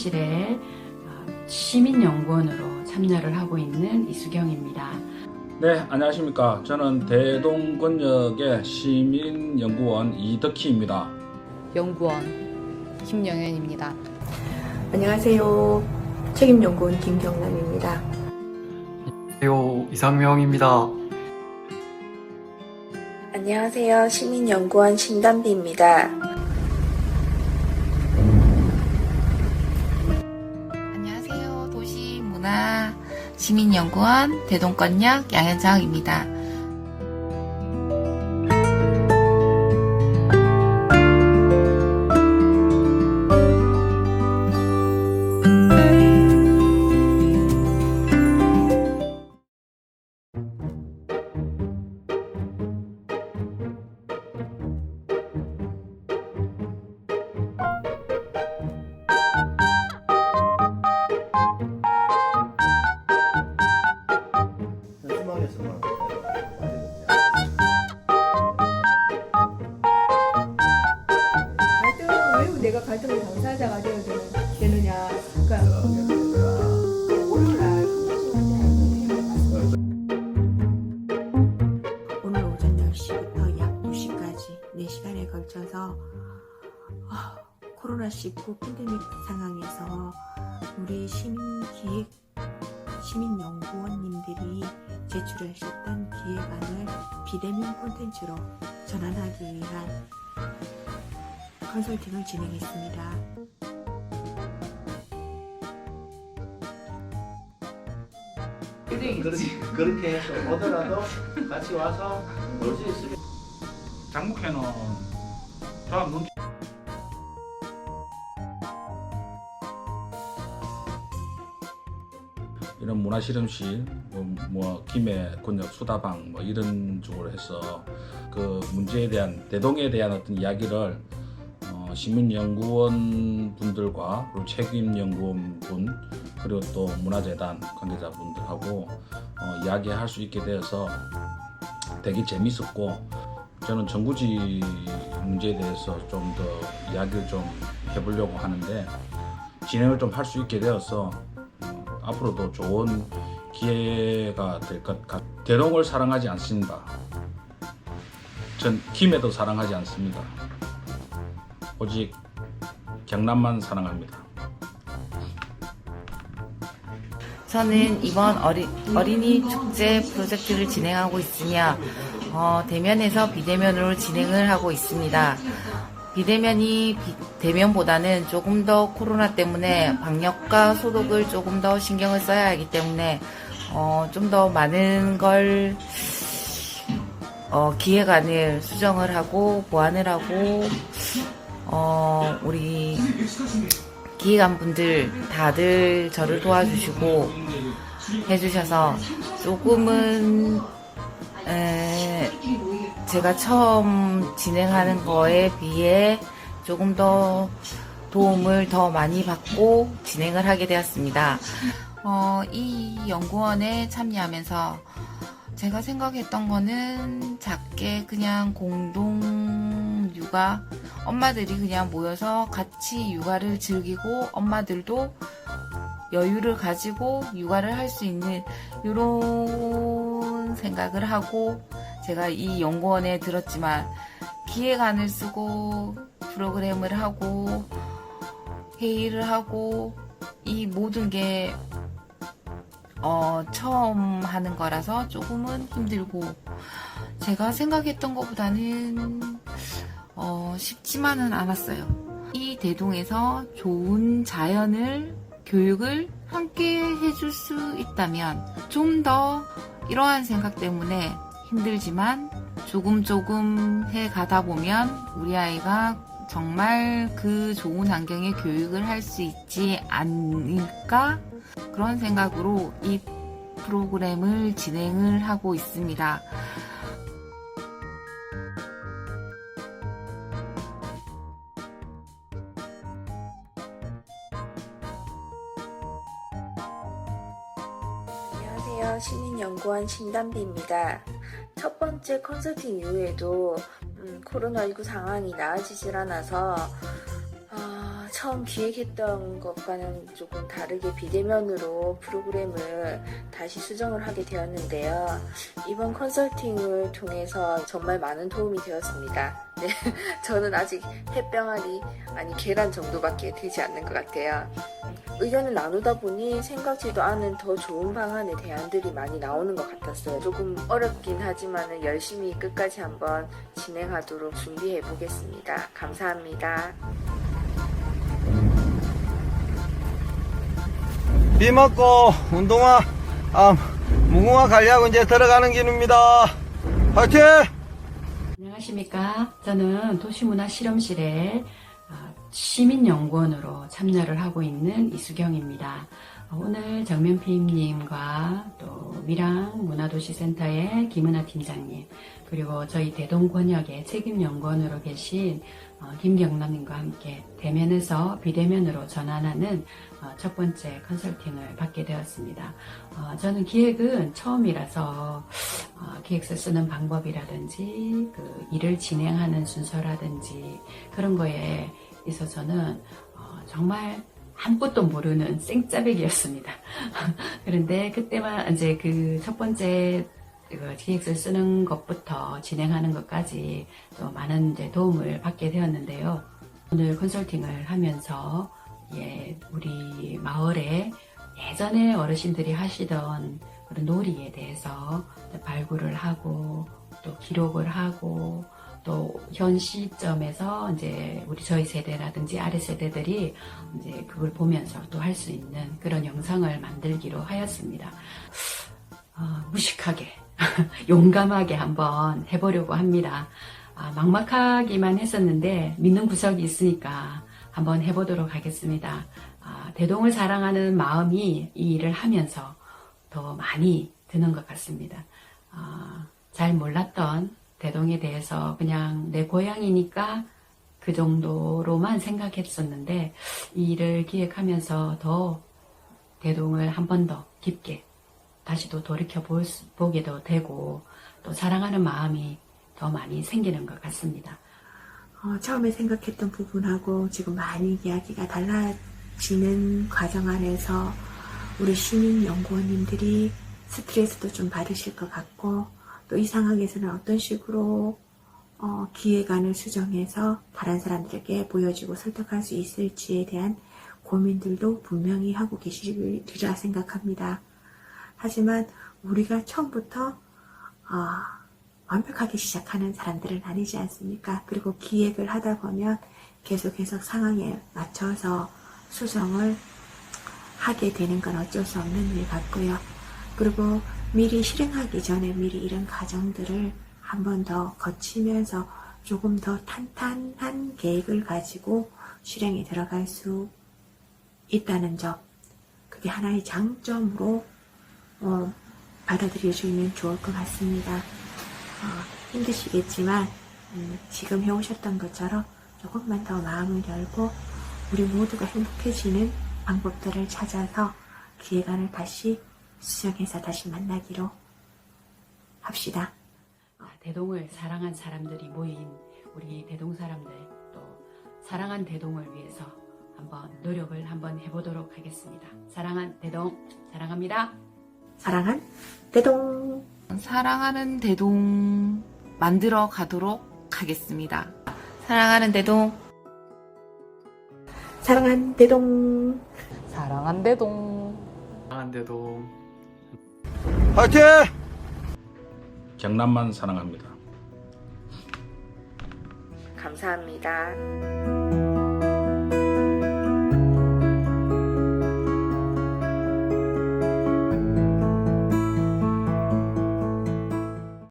사무실에 어, 시민연구원으로 참여를 하고 있는 이수경입니다. 네, 안녕하십니까. 저는 대동권역의 시민연구원 이덕희입니다. 연구원 김영현입니다. 안녕하세요. 책임연구원 김경남입니다. 안녕하세요. 이상명입니다. 안녕하세요. 시민연구원 신담비입니다. 시민연구원 대동권역 양현정입니다. 코로나19 팬데믹 상황에서 우리 시민기획 시민연구원님들이 제출하셨던 기획안을 비대면 콘텐츠로 전환하기 위한 컨설팅을 진행했습니다. 그렇게, 그렇게 해서 오더라도 같이 와서 놀 수 있으면 장목회는 사람 눈치 문화실험실, 뭐, 뭐 김해 권역 수다방 뭐 이런 쪽으로 해서 그 문제에 대한 대동에 대한 어떤 이야기를 어, 시민연구원 분들과 그리고 책임연구원 분 그리고 또 문화재단 관계자분들하고 어, 이야기할 수 있게 되어서 되게 재밌었고 저는 정구지 문제에 대해서 좀 더 이야기를 좀 해보려고 하는데 진행을 좀 할 수 있게 되어서 음, 앞으로도 좋은 기회가 될 것 같. 대동을 사랑하지 않습니다. 전 김해도 사랑하지 않습니다. 오직 경남만 사랑합니다. 저는 이번 어리, 어린이 축제 프로젝트를 진행하고 있으며 어, 대면에서 비대면으로 진행을 하고 있습니다. 비대면이 비- 대면보다는 조금 더 코로나 때문에 방역과 소독을 조금 더 신경을 써야 하기 때문에 어, 좀 더 많은 걸 어, 기획안을 수정을 하고 보완을 하고 어, 우리 기획안 분들 다들 저를 도와주시고 해주셔서 조금은 에, 제가 처음 진행하는 거에 비해 조금 더 도움을 더 많이 받고 진행을 하게 되었습니다. 어, 이 연구원에 참여하면서 제가 생각했던 거는 작게 그냥 공동 육아 엄마들이 그냥 모여서 같이 육아를 즐기고 엄마들도 여유를 가지고 육아를 할 수 있는 이런 생각을 하고 제가 이 연구원에 들었지만 기획안을 쓰고 프로그램을 하고 회의를 하고 이 모든 게 어, 처음 하는 거라서 조금은 힘들고 제가 생각했던 것보다는 어, 쉽지만은 않았어요. 이 대동에서 좋은 자연을 교육을 함께 해줄 수 있다면 좀 더 이러한 생각 때문에 힘들지만 조금 조금 해 가다 보면 우리 아이가 정말 그 좋은 환경에 교육을 할 수 있지 않을까 그런 생각으로 이 프로그램을 진행을 하고 있습니다. 안녕하세요. 시민연구원 신담비입니다. 첫 번째 컨설팅 이후에도 음, 코로나19 상황이 나아지질 않아서 아, 처음 기획했던 것과는 조금 다르게 비대면으로 프로그램을 다시 수정을 하게 되었는데요. 이번 컨설팅을 통해서 정말 많은 도움이 되었습니다. 네, 저는 아직 햇병아리 아니 계란 정도밖에 되지 않는 것 같아요. 의견을 나누다 보니 생각지도 않은 더 좋은 방안의 대안들이 많이 나오는 것 같았어요. 조금 어렵긴 하지만 열심히 끝까지 한번 진행하도록 준비해 보겠습니다. 감사합니다. 비 먹고 운동화, 아, 무궁화 관리하고 이제 들어가는 길입니다. 화이팅! 안녕하십니까. 저는 도시문화실험실에 어, 시민연구원으로 참여를 하고 있는 이수경입니다. 어, 오늘 정면피임님과 또 미랑 문화도시센터의 김은아 팀장님 그리고 저희 대동권역의 책임연구원으로 계신 어, 김경남님과 함께 대면에서 비대면으로 전환하는 어, 첫 번째 컨설팅을 받게 되었습니다. 어, 저는 기획은 처음이라서 어, 기획서 쓰는 방법이라든지 그 일을 진행하는 순서라든지 그런 거에 있어서는 어, 정말 아무것도 모르는 생짜배기였습니다. 그런데 그때만 이제 그 첫 번째 그 기획서 쓰는 것부터 진행하는 것까지 또 많은 이제 도움을 받게 되었는데요. 오늘 컨설팅을 하면서 예, 우리 마을에 예전에 어르신들이 하시던 그런 놀이에 대해서 발굴을 하고 또 기록을 하고 또 현 시점에서 이제 우리 저희 세대라든지 아래 세대들이 이제 그걸 보면서 또 할 수 있는 그런 영상을 만들기로 하였습니다. 어, 무식하게 용감하게 한번 해보려고 합니다. 아, 막막하기만 했었는데 믿는 구석이 있으니까 한번 해보도록 하겠습니다. 아, 대동을 사랑하는 마음이 이 일을 하면서 더 많이 드는 것 같습니다. 아, 잘 몰랐던 대동에 대해서 그냥 내 고향이니까 그 정도로만 생각했었는데 이 일을 기획하면서 더 대동을 한 번 더 깊게 다시 또 돌이켜 보게도 되고 또 사랑하는 마음이 더 많이 생기는 것 같습니다. 어, 처음에 생각했던 부분하고 지금 많이 이야기가 달라지는 과정 안에서 우리 시민 연구원님들이 스트레스도 좀 받으실 것 같고 또 이 상황에서는 어떤 식으로 어, 기획안을 수정해서 다른 사람들에게 보여주고 설득할 수 있을지에 대한 고민들도 분명히 하고 계시리라 생각합니다. 하지만 우리가 처음부터 어, 완벽하게 시작하는 사람들은 아니지 않습니까? 그리고 기획을 하다 보면 계속해서 상황에 맞춰서 수정을 하게 되는 건 어쩔 수 없는 일 같고요. 그리고 미리 실행하기 전에 미리 이런 과정들을 한 번 더 거치면서 조금 더 탄탄한 계획을 가지고 실행에 들어갈 수 있다는 점. 그게 하나의 장점으로 어, 받아들여주면 좋을 것 같습니다. 어, 힘드시겠지만 음, 지금 해오셨던 것처럼 조금만 더 마음을 열고 우리 모두가 행복해지는 방법들을 찾아서 기획안을 다시 수정해서 다시 만나기로 합시다. 아, 대동을 사랑한 사람들이 모인 우리 대동 사람들 또 사랑한 대동을 위해서 한번 노력을 한번 해보도록 하겠습니다. 사랑한 대동 사랑합니다. 사랑한 대동 사랑하는 대동 만들어 가도록 하겠습니다. 사랑하는 대동 사랑한 대동 사랑한 대동. 한데도 화이팅! 경남만 사랑합니다. 감사합니다.